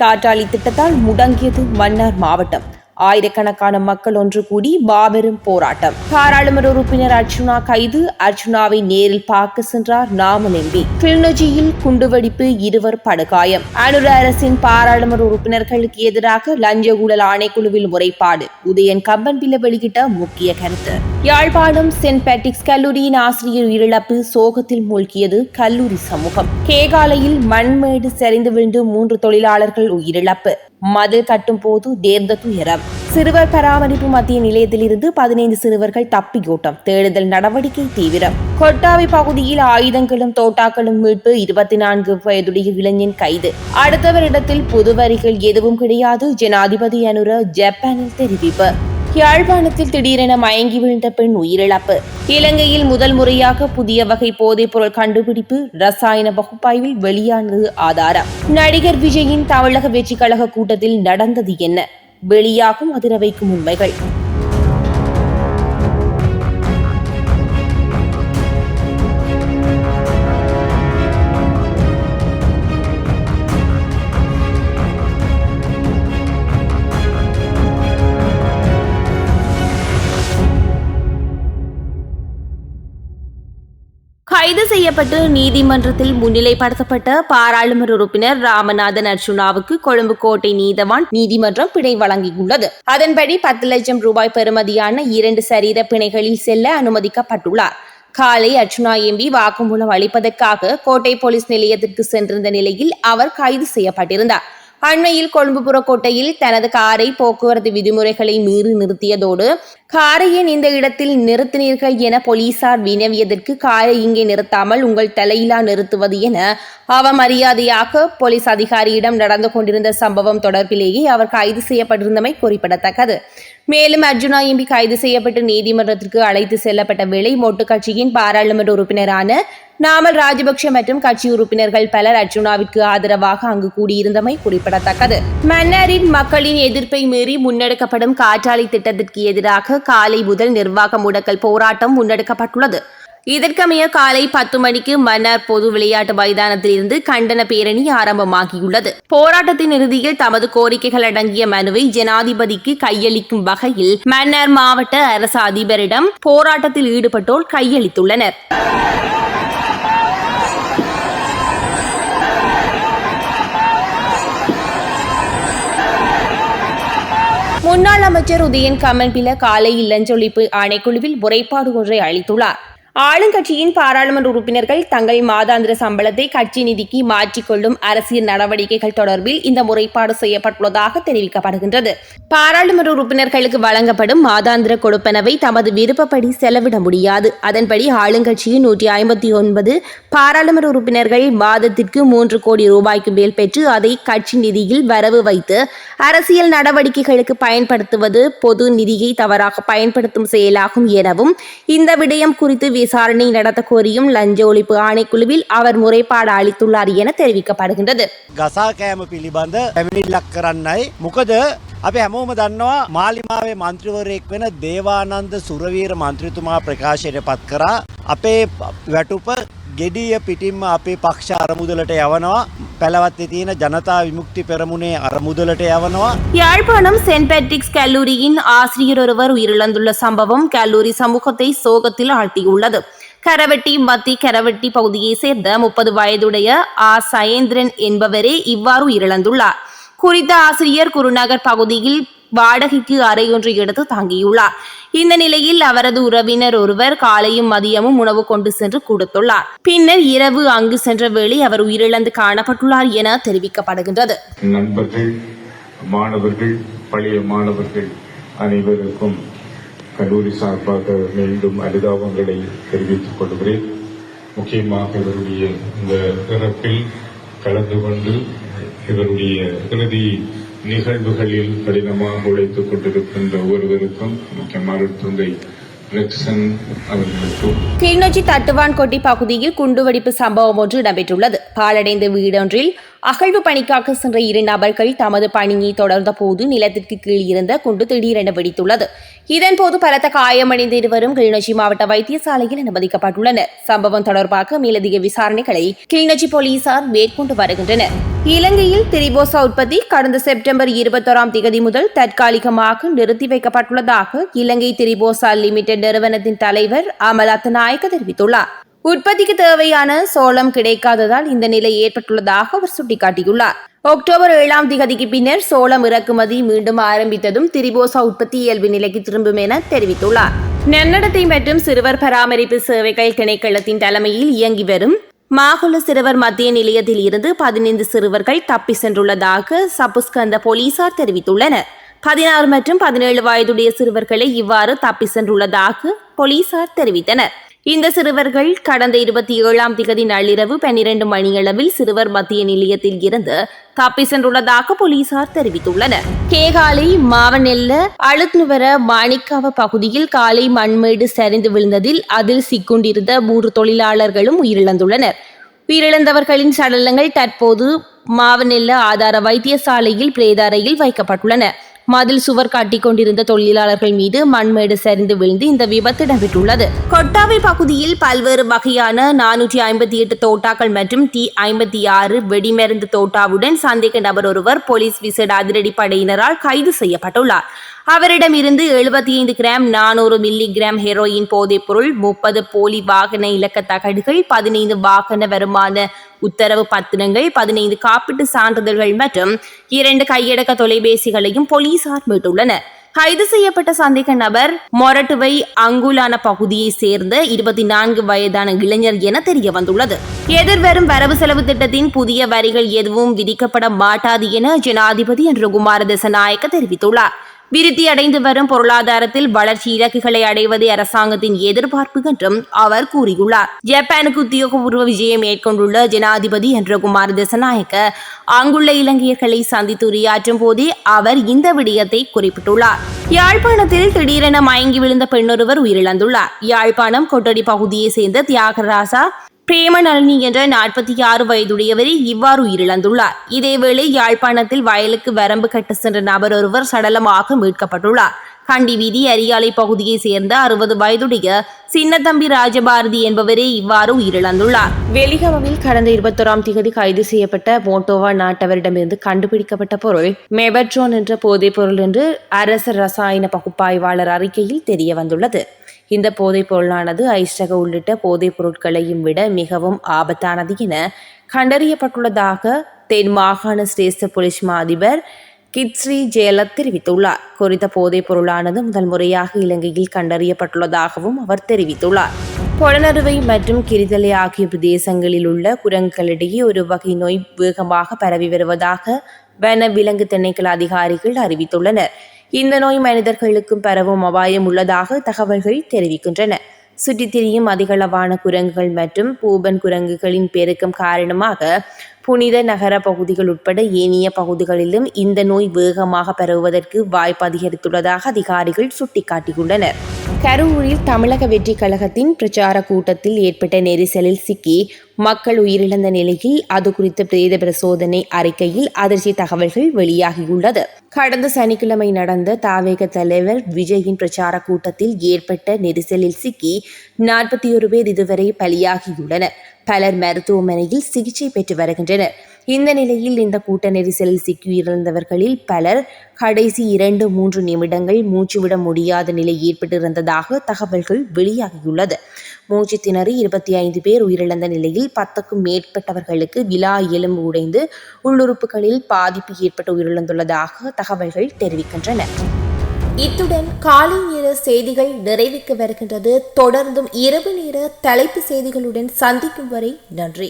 காற்றாலை திட்டத்தால் முடங்கியது மன்னார் மாவட்டம். ஆயிரக்கணக்கான மக்கள் ஒன்று கூடி மாபெரும் போராட்டம். பாராளுமன்ற உறுப்பினர் அர்ஜுனா கைது. அர்ஜுனாவை நேரில் பார்க்க சென்றார் நாமன் எம்பி. கிளிநொச்சியில் குண்டுவெடிப்பு இருவர் படுகாயம். அனுர அரசின் பாராளுமன்ற உறுப்பினர்களுக்கு எதிராக லஞ்ச ஊழல் ஆணைக்குழுவில் முறைப்பாடு. உதயன் கம்பன்பில வெளியிட்ட முக்கிய கருத்து. யாழ்ப்பாணம் சென்ட் பேட்ரிக்ஸ் கல்லூரியின் ஆசிரியர் உயிரிழப்பு சோகத்தில் மூழ்கியது கல்லூரி சமூகம். கேகாலையில் மண்மேடு சரிந்து விழுந்து மூன்று தொழிலாளர்கள் உயிரிழப்பு. மதில் கட்டும் போது நேர்ந்த துயரம். சிறுவர் பராமரிப்பு மத்திய நிலையத்திலிருந்து பதினைந்து சிறுவர்கள் தப்பியோட்டம். தேடுதல் நடவடிக்கை தீவிரம். கொட்டாவி பகுதியில் ஆயுதங்களும் தோட்டாக்களும் மீட்பு இருபத்தி நான்கு வயதுடைய இளைஞன் கைது. அடுத்தவரிடத்தில் புது வரிகள் எதுவும் கிடையாது ஜனாதிபதி அனுர ஜப்பானில் தெரிவிப்பு. யாழ்ப்பாணத்தில் திடீரென மயங்கி விழுந்த பெண் உயிரிழப்பு. இலங்கையில் முதல் முறையாக புதிய வகை போதைப் பொருள் கண்டுபிடிப்பு ரசாயன பகுப்பாய்வில் வெளியானது ஆதாரம். நடிகர் விஜயின் தமிழக வெற்றி கழக கூட்டத்தில் நடந்தது என்ன? வெளியாகும் அதிர வைக்கும் உண்மைகள். செய்யப்பட்டு நீதிமன்றத்தில் முன்னிலைப்படுத்தப்பட்ட பாராளுமன்ற உறுப்பினர் ராமநாதன் அர்ஜுனாவுக்கு கொழும்பு கோட்டை நீதவான் நீதிமன்றம் பிணை வழங்கியுள்ளது. அதன்படி பத்து லட்சம் ரூபாய் பெறுமதியான இரண்டு சரீர பிணைகளில் செல்ல அனுமதிக்கப்பட்டுள்ளார். காலை அர்ச்சுனா எம்பி வாக்குமூலம் அளிப்பதற்காக கோட்டை போலீஸ் நிலையத்திற்கு சென்றிருந்த நிலையில் அவர் கைது செய்யப்பட்டிருந்தார். அண்மையில் கொழும்புபுற கோட்டையில் தனது காரை போக்குவரத்து விதிமுறைகளை மீறி நிறுத்தியதோடு காரை ஏன் இந்த இடத்தில் நிறுத்தினீர்கள் என போலீசார் வினவியதற்கு காரை இங்கே நிறுத்தாமல் உங்கள் தலையிலா நிறுத்துவது என அவமரியாதையாக போலீஸ் அதிகாரியிடம் நடந்து கொண்டிருந்த சம்பவம் தொடர்பிலேயே அவர் கைது செய்யப்பட்டிருந்தமை குறிப்பிடத்தக்கது. மேலும் அர்ஜுனா எம்பி கைது செய்யப்பட்டு நீதிமன்றத்திற்கு அழைத்து செல்லப்பட்ட வேளை மொட்டு கட்சியின் பாராளுமன்ற உறுப்பினரான நாமல் ராஜபக்ஷ மற்றும் கட்சி உறுப்பினர்கள் பலர் அர்ஜுனாவிற்கு ஆதரவாக அங்கு கூடியிருந்தமை குறிப்பிடத்தக்கது. மன்னரின் மக்களின் எதிர்ப்பை மீறி முன்னெடுக்கப்படும் காற்றாலை திட்டத்திற்கு எதிராக காலை முதல் நிர்வாக முடக்கல் போராட்டம் முன்னெடுக்கப்பட்டுள்ளது. இதற்கமைய காலை பத்து மணிக்கு மன்னார் பொது விளையாட்டு மைதானத்தில் இருந்து கண்டன பேரணி ஆரம்பமாகியுள்ளது. போராட்டத்தின் இறுதியில் தமது கோரிக்கைகள் அடங்கிய மனுவை ஜனாதிபதிக்கு கையளிக்கும் வகையில் மன்னார் மாவட்ட அரசு அதிபரிடம் போராட்டத்தில் ஈடுபட்டோர் கையளித்துள்ளனர். முன்னாள் அமைச்சர் உதயன் கமன்பில காலை இளஞ்சொழிப்பு ஆணைக்குழுவில் முறைப்பாடு ஒன்றை அளித்துள்ளார். ஆளுங்கட்சியின் பாராளுமன்ற உறுப்பினர்கள் தங்கள் மாதாந்திர சம்பளத்தை கட்சி நிதிக்கு மாற்றிக்கொள்ளும் அரசியல் நடவடிக்கைகள் தொடர்பில் இந்த முறைப்பாடு செய்யப்பட்டுள்ளதாக தெரிவிக்கப்படுகின்றது. பாராளுமன்ற உறுப்பினர்களுக்கு வழங்கப்படும் மாதாந்திர கொடுப்பனவை தமது விருப்பப்படி செலவிட முடியாது. அதன்படி ஆளுங்கட்சியின் நூற்றி ஐம்பத்தி ஒன்பது பாராளுமன்ற உறுப்பினர்கள் மாதத்திற்கு மூன்று கோடி ரூபாய்க்கு மேல் பெற்று அதை கட்சி நிதியில் வரவு வைத்து அரசியல் நடவடிக்கைகளுக்கு பயன்படுத்துவது பொது நிதியை தவறாக பயன்படுத்தும் செயலாகும் எனவும் இந்த விடயம் குறித்து விசாரணை நடத்த கோரியும் லஞ்ச ஒழிப்பு ஆணைக்குழுவில் அவர் முறைப்பாடு அளித்துள்ளார் என தெரிவிக்கப்படுகின்றது ගසා කෑම පිළිබඳ පැමිණිල්ලක් කරන්නයි. මොකද අප හැමෝම දන්නවා මාලිමාවේ මන්ත්‍රවරයෙක් වෙන දේවානන්ද සුරවීර මන්ත්‍රතුමා ප්‍රකාශයට පත් කරා අපේ වැටුප ගෙඩිය පිටින්ම අපේ පක්ෂ අරමුදලට යවනවා පැළවත්තේ තියෙන ජනතා විමුක්ති පෙරමුණේ අරමුදලට යවනවා யாழ்ப்பாணம் சென்ட் பேட்ரிக்ஸ் கல்லூரியின் ஆசிரியர் ஒருவர் உயிரிழந்துள்ள சம்பவம் கல்லூரி சமூகத்தை சோகத்தில் ஆழ்த்தியுள்ளது கரவெட்டி மத்தி கரவெட்டி பகுதியைச் சேர்ந்த முப்பது வயதுடைய ஆ சயேந்திரன் என்பவரே இவ்வாறு உயிரிழந்துள்ளார் குறித்த ஆசிரியர் குருநகர் பகுதியில் வாடகைக்கு அறை ஒன்று எடுத்து தங்கியுள்ளார். இந்த நிலையில் அவரது உறவினர் ஒருவர் காலையும் மதியமும் உணவு கொண்டு சென்று கொடுத்துள்ளார். பின்னர் இரவு அங்கு சென்ற வேளை அவர் உயிரிழந்து காணப்பட்டுள்ளார் என தெரிவிக்கப்படுகின்றது. நண்பர்கள் மாணவர்கள் பழைய மாணவர்கள் அனைவருக்கும் கல்லூரி சார்பாக மீண்டும் அனுதாபங்களை தெரிவித்துக் கொள்கிறேன். முக்கியமாக இவருடைய இந்த இறப்பில் கலந்து கொண்டு இவருடைய இறுதி நிகழ்வுகளில் கடினமாக உழைத்துக் கொண்டிருக்கின்ற ஒவ்வொருவருக்கும் முக்கியமாக துங்கை கிளிநொச்சி தட்டுவான்கொட்டி பகுதியில் குண்டுவெடிப்பு சம்பவம் ஒன்று இடம்பெற்றுள்ளது. பாழடைந்த வீடொன்றில் அகழ்வு பணிக்காக சென்ற இரு நபர்கள் தமது பணியை தொடர்ந்த போது நிலத்திற்கு கீழ் இருந்த குண்டு திடீரென வெடித்துள்ளது. இதன்போது பலத்த காயமடைந்த இருவரும் கிளிநொச்சி மாவட்ட வைத்தியசாலையில் அனுமதிக்கப்பட்டுள்ளனர். சம்பவம் தொடர்பாக மேலதிக விசாரணைகளை கிளிநொச்சி போலீசார் மேற்கொண்டு வருகின்றனர். இலங்கையில் திரிபோசா உற்பத்தி கடந்த செப்டம்பர் இருபத்தோராம் தேதி முதல் தற்காலிகமாக நிறுத்தி வைக்கப்பட்டுள்ளதாக இலங்கை திரிபோசா லிமிடெட் நிறுவனத்தின் தலைவர் அமலாத்த நாயக்க தெரிவித்துள்ளார். உற்பத்திக்கு தேவையான சோளம் கிடைக்காததால் இந்த நிலை ஏற்பட்டுள்ளதாக அவர் சுட்டிக்காட்டியுள்ளார். அக்டோபர் ஏழாம் திகதிக்கு பின்னர் சோளம் இறக்குமதி மீண்டும் ஆரம்பித்ததும் திரிபோசா உற்பத்தி இயல்பு நிலைக்கு திரும்பும் என தெரிவித்துள்ளார். நன்னடத்தை மற்றும் சிறுவர் பராமரிப்பு சேவைகள் திணைக்களத்தின் தலைமையில் இயங்கி வரும் மாகுல சிறுவர் மத்திய நிலையத்தில் இருந்து பதினைந்து சிறுவர்கள் தப்பி சென்றுள்ளதாக சபுஸ்கந்த போலீசார் தெரிவித்துள்ளனர். பதினாறு மற்றும் பதினேழு வயதுடைய சிறுவர்களை இவ்வாறு தப்பி சென்றுள்ளதாக போலீசார் தெரிவித்தனர். இந்த சிறுவர்கள் கடந்த இருபத்தி ஏழாம் திகதி நள்ளிரவு பன்னிரண்டு மணியளவில் சிறுவர் மத்திய நிலையத்தில் இருந்து தப்பி சென்றுள்ளதாக போலீசார் தெரிவித்துள்ளனர். கேகாலை மாவனெல்ல அழுத்நுவர மாணிக்காவ பகுதியில் காலை மண்மேடு சரிந்து விழுந்ததில் அதில் சிக்குண்டிருந்த மூன்று தொழிலாளர்களும் உயிரிழந்துள்ளனர். உயிரிழந்தவர்களின் சடலங்கள் தற்போது மாவனெல்ல ஆதார வைத்தியசாலையில் பிரேதாரையில் வைக்கப்பட்டுள்ளன. மதில் சுவர் காட்டிக் கொண்டிருந்த தொழிலாளர்கள் மீது மண்மேடு சரிந்து விழுந்து இந்த விபத்து இடம்பெற்றுள்ளது. கொட்டாவை பகுதியில் பல்வேறு வகையான நானூற்றி ஐம்பத்தி எட்டு தோட்டாக்கள் மற்றும் டி ஐம்பத்தி ஆறு வெடிமருந்து தோட்டாவுடன் சந்தேக நபர் ஒருவர் போலீஸ் விசேட அதிரடி படையினரால் கைது செய்யப்பட்டுள்ளார். அவரிடமிருந்து எழுபத்தி ஐந்து கிராம் நானூறு மில்லி கிராம் ஹெரோயின் போதைப் பொருள் முப்பது போலி வாகன இலக்க தகடுகள் பதினைந்து வாகன வருமான உத்தரவு பத்திரங்கள் பதினைந்து காப்பீட்டு சான்றிதழ்கள் மற்றும் இரண்டு கையடக்க தொலைபேசிகளையும் போலீசார் மீட்டுள்ளனர். கைது செய்யப்பட்ட சந்தேக நபர் மொரட்டுவை அங்குலான பகுதியை சேர்ந்த இருபத்தி நான்கு வயதான இளைஞர் என தெரிய வந்துள்ளது எதிர்வரும் வரவு செலவு திட்டத்தின் புதிய வரிகள் எதுவும் விதிக்கப்பட மாட்டாது என ஜனாதிபதி என்று குமார தசநாயக்க தெரிவித்துள்ளார். விருத்தி அடைந்து வரும் பொருளாதாரத்தில் வளர்ச்சி இலக்குகளை அடைவதே அரசாங்கத்தின் எதிர்பார்ப்பு என்றும் அவர் கூறியுள்ளார். ஜப்பானுக்கு உத்தியோகபூர்வ விஜயம் மேற்கொண்டுள்ள ஜனாதிபதி என்ற குமார் திசநாயக்க அங்குள்ள இலங்கையர்களை சந்தித்து உரையாற்றும் போதே அவர் இந்த விடயத்தை குறிப்பிட்டுள்ளார். யாழ்ப்பாணத்தில் திடீரென மயங்கி விழுந்த பெண்ணொருவர் உயிரிழந்துள்ளார். யாழ்ப்பாணம் கொட்டடி பகுதியை சேர்ந்த தியாகராசா பிரேமநளினி என்ற நாற்பத்தி ஆறு வயதுடையவரே இவ்வாறு உயிரிழந்துள்ளார். இதேவேளை யாழ்ப்பாணத்தில் வயலுக்கு வரம்பு கட்ட சென்ற நபர் ஒருவர் சடலமாக மீட்கப்பட்டுள்ளார். கண்டி வீதி அரியாலை பகுதியை சேர்ந்த அறுபது வயதுடைய சின்னத்தம்பி ராஜபாரதி என்பவரே இவ்வாறு உயிரிழந்துள்ளார். வெளிகமவில் கடந்த இருபத்தோராம் தேதி கைது செய்யப்பட்ட மோட்டோவா நாட்டவரிடமிருந்து கண்டுபிடிக்கப்பட்ட பொருள் மெபட்ரோன் என்ற போதைப் பொருள் என்று அரச ரசாயன பகுப்பாய்வாளர் அறிக்கையில் தெரிய வந்துள்ளது இந்த போதைப் பொருளானது ஐஸ்டக உள்ளிட்ட போதைப் பொருட்களையும் விட மிகவும் ஆபத்தானது என கண்டறியப்பட்டுள்ளதாக தென் மாகாண சிரேஷ்ட போலீஸ் மா அதிபர் கிட்ஸ்ரீ ஜெயலத் தெரிவித்துள்ளார். குறித்த போதைப் பொருளானது முதல் முறையாக இலங்கையில் கண்டறியப்பட்டுள்ளதாகவும் அவர் தெரிவித்துள்ளார். பொலனறுவை மற்றும் கிரிதலை ஆகிய பிரதேசங்களில் உள்ள குரங்குகளிடையே ஒரு வகை நோய் வேகமாக பரவி வருவதாக வன விலங்கு திணைக்கள அதிகாரிகள் அறிவித்துள்ளனர். இந்த நோய் மனிதர்களுக்கும் பரவும் அபாயம் உள்ளதாக தகவல்கள் தெரிவிக்கின்றன. சுற்றித் திரியும் அதிகளவான குரங்குகள் மற்றும் பூபன் குரங்குகளின் பெருக்கம் காரணமாக புனித நகர பகுதிகள் உட்பட ஏனைய பகுதிகளிலும் இந்த நோய் வேகமாக பரவுவதற்கு வாய்ப்பு அதிகரித்துள்ளதாக அதிகாரிகள் சுட்டிக்காட்டியுள்ளனர். கரூரில் தமிழக வெற்றி கழகத்தின் பிரச்சார கூட்டத்தில் ஏற்பட்ட நெரிசலில் சிக்கி மக்கள் உயிரிழந்த நிலையில் அது குறித்த பிரேத பிரசோதனை அறிக்கையில் அதிர்ச்சி தகவல்கள் வெளியாகியுள்ளது. கடந்த சனிக்கிழமை நடந்த தாவேக தலைவர் விஜயின் பிரச்சார கூட்டத்தில் ஏற்பட்ட நெரிசலில் சிக்கி நாற்பத்தி ஒரு பேர் இதுவரை பலியாகியுள்ளனர். பலர் மருத்துவமனையில் சிகிச்சை பெற்று வருகின்றனர். இந்த நிலையில் இந்த கூட்ட நெரிசலில் சிக்கியிருந்தவர்களில் பலர் கடைசி இரண்டு மூன்று நிமிடங்கள் மூச்சுவிட முடியாத நிலை ஏற்பட்டிருந்ததாக தகவல்கள் வெளியாகியுள்ளது. மூச்சு திணறி இருபத்தி ஐந்து பேர் உயிரிழந்த நிலையில் பத்துக்கும் மேற்பட்டவர்களுக்கு விழா எலும்பு உடைந்து உள்ளுறுப்புகளில் பாதிப்பு ஏற்பட்டு உயிரிழந்துள்ளதாக தகவல்கள் தெரிவிக்கின்றன. இத்துடன் காலை நேர செய்திகள் நிறைவுக்கு வருகின்றது. தொடர்ந்தும் இரவு நேர தலைப்பு செய்திகளுடன் சந்திக்கும் வரை நன்றி.